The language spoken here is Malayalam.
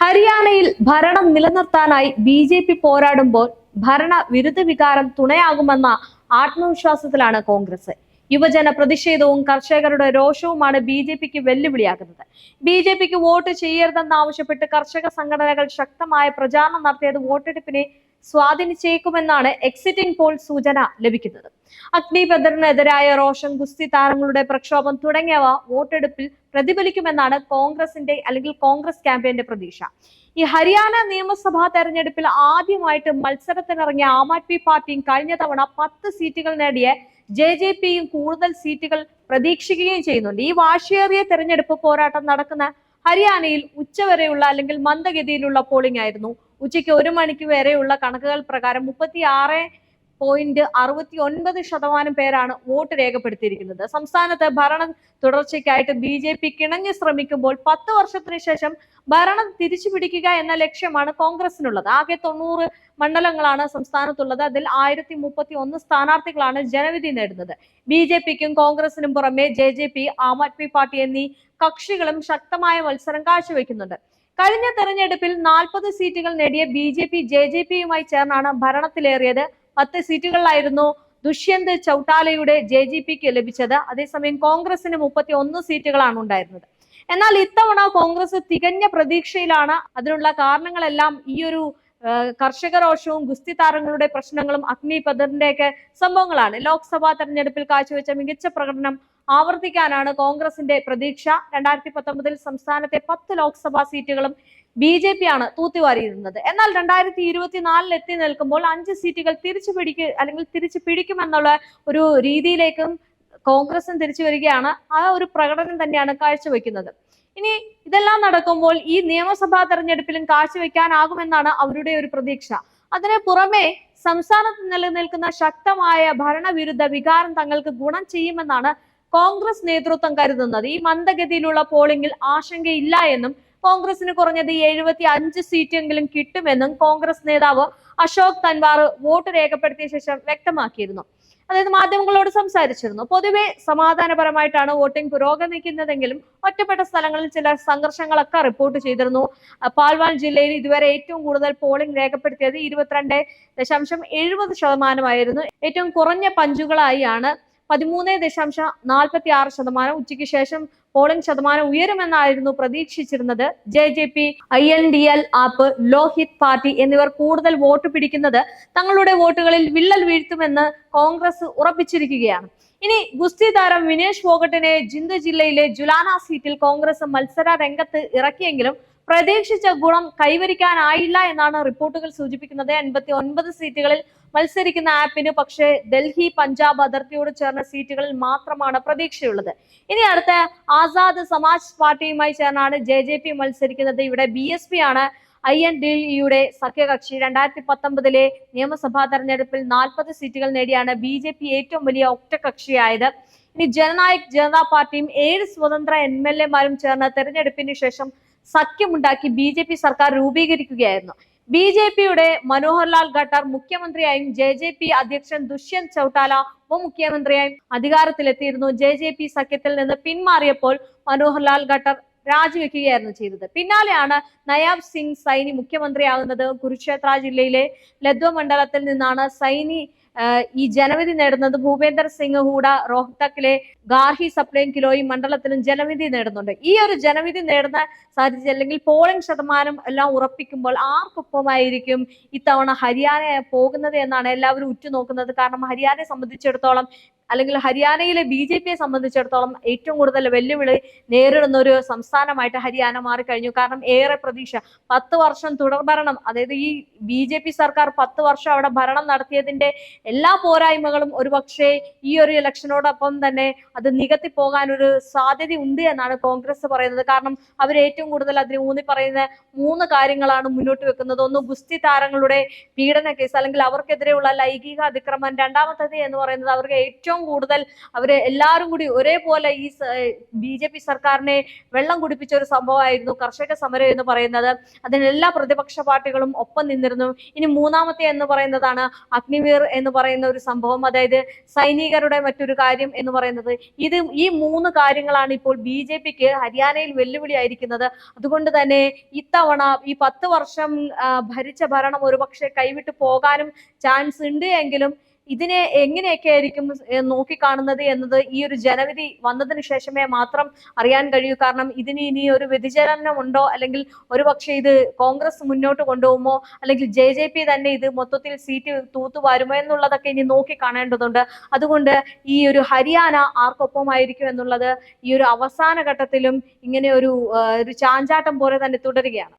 ഹരിയാനയിൽ ഭരണം നിലനിർത്താനായി ബി ജെ പി പോരാടുമ്പോൾ ഭരണ വിരുദ്ധ വികാരം തുണയാകുമെന്ന ആത്മവിശ്വാസത്തിലാണ് കോൺഗ്രസ്. യുവജന പ്രതിഷേധവും കർഷകരുടെ രോഷവുമാണ് ബി ജെ പിക്ക് വെല്ലുവിളിയാകുന്നത് ബി ജെ പിക്ക് വോട്ട് ചെയ്യരുതെന്നാവശ്യപ്പെട്ട് കർഷക സംഘടനകൾ ശക്തമായ പ്രചാരണം നടത്തിയത് വോട്ടെടുപ്പിനെ സ്വാധീനിച്ചേക്കുമെന്നാണ് എക്സിറ്റിംഗ് പോൾ സൂചന ലഭിക്കുന്നത്. അഗ്നിപദറിനെതിരായ റോഷൻ ഗുസ്തി താരങ്ങളുടെ പ്രക്ഷോഭം തുടങ്ങിയവ വോട്ടെടുപ്പിൽ പ്രതിഫലിക്കുമെന്നാണ് കോൺഗ്രസിന്റെ അല്ലെങ്കിൽ കോൺഗ്രസ് ക്യാമ്പയിന്റെ പ്രതീക്ഷ. ഈ ഹരിയാന നിയമസഭാ തെരഞ്ഞെടുപ്പിൽ ആദ്യമായിട്ട് മത്സരത്തിനിറങ്ങിയ ആം ആദ്മി പാർട്ടിയും കഴിഞ്ഞ തവണ പത്ത് സീറ്റുകൾ നേടിയ ജെ ജെ പിയും കൂടുതൽ സീറ്റുകൾ പ്രതീക്ഷിക്കുകയും ചെയ്യുന്നുണ്ട്. ഈ വാശിയേറിയ തെരഞ്ഞെടുപ്പ് പോരാട്ടം നടക്കുന്ന ഹരിയാനയിൽ ഉച്ചവരെയുള്ള അല്ലെങ്കിൽ മന്ദഗതിയിലുള്ള പോളിംഗ് ആയിരുന്നു ഉച്ചയ്ക്ക് ഒരു മണിക്ക് വരെയുള്ള കണക്കുകൾ പ്രകാരം മുപ്പത്തി ആറ് പോയിന്റ് അറുപത്തി ഒൻപത് ശതമാനം പേരാണ് വോട്ട് രേഖപ്പെടുത്തിയിരിക്കുന്നത്. സംസ്ഥാനത്ത് ഭരണ തുടർച്ചയ്ക്കായിട്ട് ബി ജെ പി കിണഞ്ഞു ശ്രമിക്കുമ്പോൾ പത്ത് വർഷത്തിന് ശേഷം ഭരണം തിരിച്ചു പിടിക്കുക എന്ന ലക്ഷ്യമാണ് കോൺഗ്രസിനുള്ളത്. ആകെ തൊണ്ണൂറ് മണ്ഡലങ്ങളാണ് സംസ്ഥാനത്തുള്ളത്. അതിൽ ആയിരത്തി മുപ്പത്തി ഒന്ന് സ്ഥാനാർത്ഥികളാണ് ജനവിധി നേടുന്നത്. ബി ജെ പിക്കും കോൺഗ്രസിനും പുറമെ J J P Aam Aadmi party എന്നീ കക്ഷികളും ശക്തമായ മത്സരം കാഴ്ചവെക്കുന്നുണ്ട്. കഴിഞ്ഞ തെരഞ്ഞെടുപ്പിൽ നാൽപ്പത് സീറ്റുകൾ നേടിയ B J P J J പിയുമായി ചേർന്നാണ് ഭരണത്തിലേറിയത്. പത്ത് സീറ്റുകളിലായിരുന്നു ദുഷ്യന്ത് ചൌട്ടാലയുടെ ജെ ജെ പിക്ക് ലഭിച്ചത്. അതേസമയം കോൺഗ്രസിന് മുപ്പത്തി ഒന്ന് സീറ്റുകളാണ് ഉണ്ടായിരുന്നത്. എന്നാൽ ഇത്തവണ കോൺഗ്രസ് തികഞ്ഞ പ്രതീക്ഷയിലാണ്. അതിനുള്ള കാരണങ്ങളെല്ലാം ഈ ഒരു കർഷക രോഷവും ഗുസ്തി താരങ്ങളുടെ പ്രശ്നങ്ങളും അഗ്നിപഥറിന്റെയൊക്കെ സംഭവങ്ങളാണ്. ലോക്സഭാ തെരഞ്ഞെടുപ്പിൽ കാഴ്ചവെച്ച മികച്ച പ്രകടനം ആവർത്തിക്കാനാണ് കോൺഗ്രസിന്റെ പ്രതീക്ഷ. രണ്ടായിരത്തി പത്തൊമ്പതിൽ സംസ്ഥാനത്തെ പത്ത് ലോക്സഭാ സീറ്റുകളും ബി ജെ പി ആണ് തൂത്തിവാരിയിരുന്നത്. എന്നാൽ രണ്ടായിരത്തി ഇരുപത്തിനാലിൽ എത്തി നിൽക്കുമ്പോൾ അഞ്ച് സീറ്റുകൾ തിരിച്ചു പിടിക്കുക അല്ലെങ്കിൽ തിരിച്ചു പിടിക്കുമെന്നുള്ള ഒരു രീതിയിലേക്കും കോൺഗ്രസും തിരിച്ചു വരികയാണ്. ആ ഒരു പ്രകടനം തന്നെയാണ് കാഴ്ചവെക്കുന്നത്. ഇനി ഇതെല്ലാം നടക്കുമ്പോൾ ഈ നിയമസഭാ തെരഞ്ഞെടുപ്പിലും കാഴ്ചവെക്കാനാകുമെന്നാണ് അവരുടെ ഒരു പ്രതീക്ഷ. അതിന് പുറമെ സംസ്ഥാനത്ത് നിലനിൽക്കുന്ന ശക്തമായ ഭരണവിരുദ്ധ വികാരം തങ്ങൾക്ക് ഗുണം ചെയ്യുമെന്നാണ് കോൺഗ്രസ് നേതൃത്വം കരുതുന്നത്. ഈ മന്ദഗതിയിലുള്ള പോളിംഗിൽ ആശങ്കയില്ല എന്നും കോൺഗ്രസിന് കുറഞ്ഞത് എഴുപത്തി അഞ്ച് സീറ്റെങ്കിലും കിട്ടുമെന്നും കോൺഗ്രസ് നേതാവ് അശോക് തൻവാർ വോട്ട് രേഖപ്പെടുത്തിയ ശേഷം വ്യക്തമാക്കിയിരുന്നു. അതായത് മാധ്യമങ്ങളോട് സംസാരിച്ചിരുന്നു. പൊതുവെ സമാധാനപരമായിട്ടാണ് വോട്ടിംഗ് പുരോഗമിക്കുന്നതെങ്കിലും ഒറ്റപ്പെട്ട സ്ഥലങ്ങളിൽ ചില സംഘർഷങ്ങളൊക്കെ റിപ്പോർട്ട് ചെയ്തിരുന്നു. പാൽവാൻ ജില്ലയിൽ ഇതുവരെ ഏറ്റവും കൂടുതൽ പോളിംഗ് രേഖപ്പെടുത്തിയത് ഇരുപത്തിരണ്ട് ദശാംശം എഴുപത് ശതമാനമായിരുന്നു. ഏറ്റവും കുറഞ്ഞ പഞ്ചുകളായാണ് പതിമൂന്ന് ദശാംശം നാൽപ്പത്തി ആറ് ശതമാനം. ഉച്ചയ്ക്ക് ശേഷം പോളിംഗ് ശതമാനം ഉയരുമെന്നായിരുന്നു പ്രതീക്ഷിച്ചിരുന്നത്. J J P I N D L AAP Lohit party എന്നിവർ കൂടുതൽ വോട്ട് പിടിക്കുന്നത് തങ്ങളുടെ വോട്ടുകളിൽ വിള്ളൽ വീഴ്ത്തുമെന്ന് കോൺഗ്രസ് ഉറപ്പിച്ചിരിക്കുകയാണ്. ഇനി ഗുസ്തി താരം വിനേഷ് ഫോഗട്ടിനെ ജിന്ദ് ജില്ലയിലെ ജുലാന സീറ്റിൽ കോൺഗ്രസ് മത്സര രംഗത്ത് ഇറക്കിയെങ്കിലും പ്രതീക്ഷിച്ച ഗുണം കൈവരിക്കാനായില്ല എന്നാണ് റിപ്പോർട്ടുകൾ സൂചിപ്പിക്കുന്നത്. എൺപത്തി ഒൻപത് സീറ്റുകളിൽ മത്സരിക്കുന്ന ആപ്പിന് പക്ഷേ ഡൽഹി പഞ്ചാബ് അതിർത്തിയോട് ചേർന്ന സീറ്റുകളിൽ മാത്രമാണ് പ്രതീക്ഷയുള്ളത്. ഇനി അടുത്ത ആസാദ് സമാജ് പാർട്ടിയുമായി ചേർന്നാണ് ജെ ജെ പി മത്സരിക്കുന്നത്. ഇവിടെ ബി എസ് പി ആണ് ഐ എൻ ഡി യുടെ സഖ്യകക്ഷി. രണ്ടായിരത്തി പത്തൊമ്പതിലെ നിയമസഭാ തെരഞ്ഞെടുപ്പിൽ നാൽപ്പത് സീറ്റുകൾ നേടിയാണ് ബി ജെ പി ഏറ്റവും വലിയ ഒറ്റകക്ഷിയായത്. ഇനി ജനനായക് ജനതാ പാർട്ടിയും ഏഴ് സ്വതന്ത്ര എം എൽ എമാരും ചേർന്ന് തെരഞ്ഞെടുപ്പിന് ശേഷം സഖ്യമുണ്ടാക്കി ബി ജെ പി സർക്കാർ രൂപീകരിക്കുകയായിരുന്നു. ബി ജെ പിയുടെ മനോഹർലാൽ ഖട്ടർ മുഖ്യമന്ത്രിയായും ജെ ജെ പി അധ്യക്ഷൻ ദുഷ്യന്ത് ചൌട്ടാല ഉപമുഖ്യമന്ത്രിയായും അധികാരത്തിലെത്തിയിരുന്നു. ജെ ജെ പി സഖ്യത്തിൽ നിന്ന് പിന്മാറിയപ്പോൾ മനോഹർലാൽ ഖട്ടർ രാജിവെക്കുകയായിരുന്നു ചെയ്തത്. പിന്നാലെയാണ് നയാബ് സിംഗ് സൈനി മുഖ്യമന്ത്രിയാകുന്നത്. കുരുക്ഷേത്ര ജില്ലയിലെ ലദ്വ മണ്ഡലത്തിൽ നിന്നാണ് സൈനി ഈ ജനവിധി നേടുന്നത്. ഭൂപേന്ദർ സിംഗ് ഹൂഡ റോഹ്തക്കിലെ ഗാർഹി സപ്ലൈം കിലോയി മണ്ഡലത്തിലും ജനവിധി നേടുന്നുണ്ട്. ഈ ഒരു ജനവിധി നേടുന്ന സാധിച്ച അല്ലെങ്കിൽ പോളിംഗ് ശതമാനം എല്ലാം ഉറപ്പിക്കുമ്പോൾ ആർക്കൊപ്പമായിരിക്കും ഇത്തവണ ഹരിയാന പോകുന്നത് എന്നാണ് എല്ലാവരും ഉറ്റുനോക്കുന്നത്. കാരണം ഹരിയാനയെ സംബന്ധിച്ചിടത്തോളം അല്ലെങ്കിൽ ഹരിയാനയിലെ ബി ജെ പിയെ സംബന്ധിച്ചിടത്തോളം ഏറ്റവും കൂടുതൽ വെല്ലുവിളി നേരിടുന്ന ഒരു സംസ്ഥാനമായിട്ട് ഹരിയാന മാറിക്കഴിഞ്ഞു. കാരണം ഏറെ പ്രതീക്ഷ. പത്ത് വർഷം തുടർ ഭരണം. അതായത് ഈ ബി ജെ പി സർക്കാർ പത്ത് വർഷം അവിടെ ഭരണം നടത്തിയതിന്റെ എല്ലാ പോരായ്മകളും ഒരുപക്ഷെ ഈ ഒരു ഇലക്ഷനോടൊപ്പം തന്നെ അത് നികത്തി പോകാൻ ഒരു സാധ്യത ഉണ്ട് എന്നാണ് കോൺഗ്രസ് പറയുന്നത്. കാരണം അവർ ഏറ്റവും കൂടുതൽ അതിന് ഊന്നി പറയുന്ന മൂന്ന് കാര്യങ്ങളാണ് മുന്നോട്ട് വെക്കുന്നത്. ഒന്ന് ഗുസ്തി താരങ്ങളുടെ പീഡന കേസ് അല്ലെങ്കിൽ അവർക്കെതിരെയുള്ള ലൈംഗിക അതിക്രമം രണ്ടാമത്തത് എന്ന് പറയുന്നത് അവർക്ക് ഏറ്റവും ഏറ്റവും കൂടുതൽ അവർ എല്ലാവരും കൂടി ഒരേപോലെ ഈ ബി ജെ പി സർക്കാരിനെ വെള്ളം കുടിപ്പിച്ച ഒരു സംഭവമായിരുന്നു കർഷക സമരം എന്ന് പറയുന്നത്. അതിന് എല്ലാ പ്രതിപക്ഷ പാർട്ടികളും ഒപ്പം നിന്നിരുന്നു. ഇനി മൂന്നാമത്തെ എന്ന് പറയുന്നതാണ് അഗ്നിവീർ എന്ന് പറയുന്ന ഒരു സംഭവം. അതായത് സൈനികരുടെ മറ്റൊരു കാര്യം എന്ന് പറയുന്നത്. ഇത് ഈ മൂന്ന് കാര്യങ്ങളാണ് ഇപ്പോൾ ബി ജെ പിക്ക് ഹരിയാനയിൽ വെല്ലുവിളിയായിരിക്കുന്നത് അതുകൊണ്ട് തന്നെ ഇത്തവണ ഈ പത്ത് വർഷം ഭരിച്ച ഭരണം ഒരുപക്ഷെ കൈവിട്ടു പോകാനും ചാൻസ് ഉണ്ട് എങ്കിലും ഇതിനെ എങ്ങനെയൊക്കെ ആയിരിക്കും നോക്കിക്കാണുന്നത് എന്നത് ഈ ഒരു ജനവിധി വന്നതിന് ശേഷമേ മാത്രം അറിയാൻ കഴിയൂ. കാരണം ഇതിന് ഇനി ഒരു വ്യതിചലനം ഉണ്ടോ അല്ലെങ്കിൽ ഒരുപക്ഷെ ഇത് കോൺഗ്രസ് മുന്നോട്ട് കൊണ്ടുപോകുമോ? അല്ലെങ്കിൽ ജെ ജെ പി തന്നെ ഇത് മൊത്തത്തിൽ സീറ്റ് തൂത്തുവാരുമോ എന്നുള്ളതൊക്കെ ഇനി നോക്കി കാണേണ്ടതുണ്ട് അതുകൊണ്ട് ഈ ഒരു ഹരിയാന ആർക്കൊപ്പമായിരിക്കും എന്നുള്ളത് ഈ ഒരു അവസാന ഘട്ടത്തിലും ഇങ്ങനെ ഒരു ഒരു ചാഞ്ചാട്ടം പോലെ തന്നെ തുടരുകയാണ്.